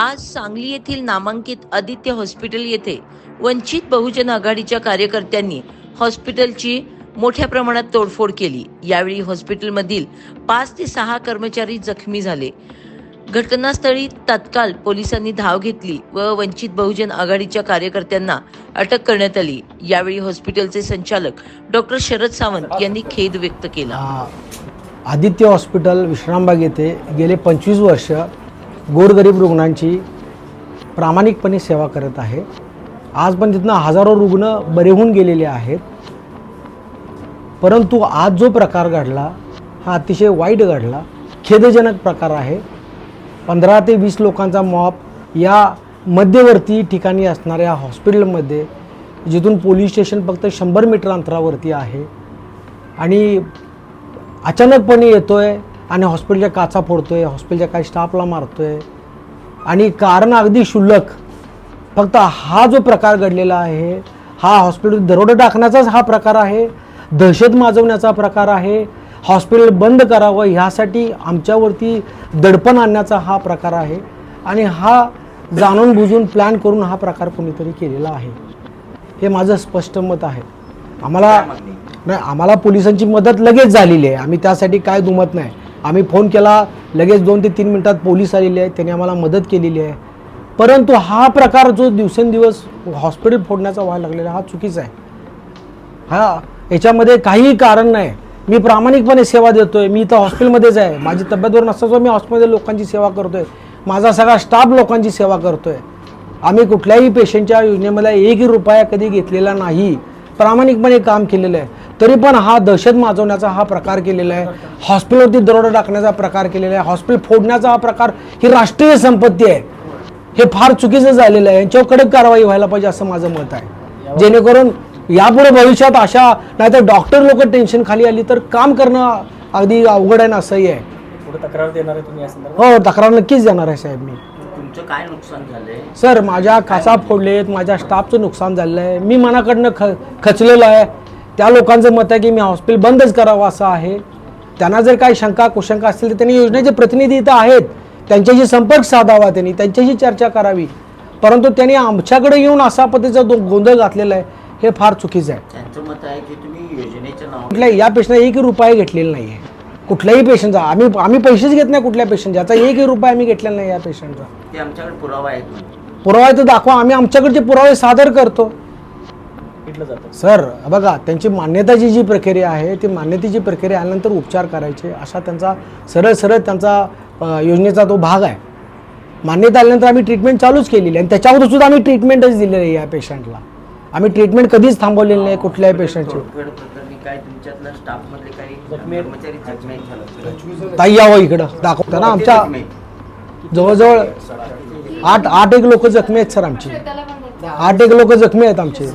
आज सांगली येथील नामांकित आदित्य हॉस्पिटल येथे वंचित बहुजन आघाडीच्या कार्यकर्त्यांनी हॉस्पिटलची मोठ्या प्रमाणात तोडफोड केली. यावेळी हॉस्पिटलमधील पाच ते सहा कर्मचारी जखमी झाले. घटनास्थळी तत्काळ पोलिसांनी धाव घेतली व वंचित बहुजन आघाडीच्या कार्यकर्त्यांना अटक करण्यात आली. यावेळी हॉस्पिटलचे संचालक डॉक्टर शरद सावंत यांनी खेद व्यक्त केला. आदित्य हॉस्पिटल विश्रामबाग येथे गेले पंचवीस वर्ष गोरगरीब रुग्णांची प्रामाणिकपणे सेवा करत आहे. आज पण तिथनं हजारो रुग्ण बरे होऊन गेलेले आहेत. परंतु आज जो प्रकार घडला हा अतिशय वाईट घडला. खेदजनक प्रकार आहे. पंधरा ते वीस लोकांचा मॉप या मध्यवर्ती ठिकाणी असणाऱ्या हॉस्पिटलमध्ये जिथून पोलीस स्टेशन फक्त शंभर मीटर अंतरावरती आहे. आणि अचानकपणे येतो आहे आणि हॉस्पिटलच्या काचा फोडतोय हॉस्पिटलच्या काही स्टाफला मारतोय. आणि कारण अगदी क्षुल्लक. फक्त हा जो प्रकार घडलेला आहे हा हॉस्पिटल दरोडा टाकण्याचाच हा प्रकार आहे दहशत माजवण्याचा प्रकार आहे हॉस्पिटल बंद करावं ह्यासाठी आमच्यावरती दडपण आणण्याचा हा प्रकार आहे. आणि हा जाणून बुजून प्लॅन करून हा प्रकार कोणीतरी केलेला आहे. हे माझं स्पष्ट मत आहे. आम्हाला नाही आम्हाला पोलिसांची मदत लगेच झालेली आहे. आम्ही त्यासाठी काय दुमत नाही. आम्ही फोन केला लगेच दोन ते तीन मिनटात पोलीस आलेले आहेत त्यांनी आम्हाला मदत केलेली आहे. परंतु हा प्रकार जो दिवसेंदिवस हॉस्पिटल फोडण्याचा व्हायला लागलेला हा चुकीचा आहे. हा याच्यामध्ये काहीही कारण नाही. मी प्रामाणिकपणे सेवा देतोय मी इथं हॉस्पिटलमध्येच आहे. माझी तब्येतवर नसताच मी हॉस्पिटलमध्ये लोकांची सेवा करतोय. माझा सगळा स्टाफ लोकांची सेवा करतोय. आम्ही कुठल्याही पेशंटच्या योजनेमध्ये एकही रुपया कधी घेतलेला नाही. प्रामाणिकपणे काम केलेलं आहे. तरी पण हा दहशत माजवण्याचा हा प्रकार केलेला आहे. हॉस्पिटलवरती दरोडा टाकण्याचा प्रकार केलेला आहे. हॉस्पिटल फोडण्याचा हा प्रकार ही राष्ट्रीय संपत्ती आहे. हे फार चुकीचं झालेलं आहे. यांच्यावर कडक कारवाई व्हायला पाहिजे असं माझं मत आहे. जेणेकरून यापुढे भविष्यात अशा नाहीतर डॉक्टर लोक टेन्शन खाली आली तर काम करणं अगदी अवघड आहे ना असंही आहे. पुढे तक्रार देणार आहे तुम्ही या संदर्भात? हो तक्रार नक्कीच देणार आहे साहेब मी. तुमचं काय नुकसान झालंय? सर माझ्या काचा फोडलेत माझ्या स्टाफचं नुकसान झालेलं आहे. मी मनाकडनं ख खचलेलो आहे. त्या लोकांचं मत आहे की मी हॉस्पिटल बंदच करावं असं आहे. त्यांना जर काही शंका कुशंका असतील तर त्यांनी योजनेचे प्रतिनिधी इथं आहेत. त्यांच्याशी संपर्क साधावा त्यांनी त्यांच्याशी चर्चा करावी. परंतु त्यांनी आमच्याकडे येऊन असा पद्धतीचा गोंधळ घातलेला आहे हे फार चुकीचं आहे. त्यांचं मत आहे की तुम्ही योजनेच्या कुठल्या या पेशंटला एकही रुपया घेतलेला नाही आहे कुठल्याही पेशंटचा आम्ही आम्ही पैसेच घेत नाही कुठल्या पेशंटचा. याचा एकही रुपया आम्ही घेतलेला नाही या पेशंटचा. ते आमच्याकडे पुरावा आहेत म्हणून. पुरावा तर दाखवा आम्ही आमच्याकडचे पुरावे सादर करतो. जातं. सर बघा त्यांची मान्यताची जी प्रक्रिया आहे ती मान्यतेची प्रक्रिया आल्यानंतर उपचार करायचे असा त्यांचा सरळ सरळ त्यांचा योजनेचा तो भाग आहे. मान्यता आल्यानंतर आम्ही ट्रीटमेंट चालूच केलेली आहे. आणि त्याच्यावर सुद्धा आम्ही ट्रीटमेंटच दिलेली आहे या पेशंटला आम्ही ट्रीटमेंट कधीच थांबवलेली नाही कुठल्याही पेशंटची ताई यावं इकडं. दाखवता ना आमच्या. जवळजवळ आठ आठ एक लोक जखमी आहेत सर आमची. आठ एक लोक जखमी आहेत आमचे.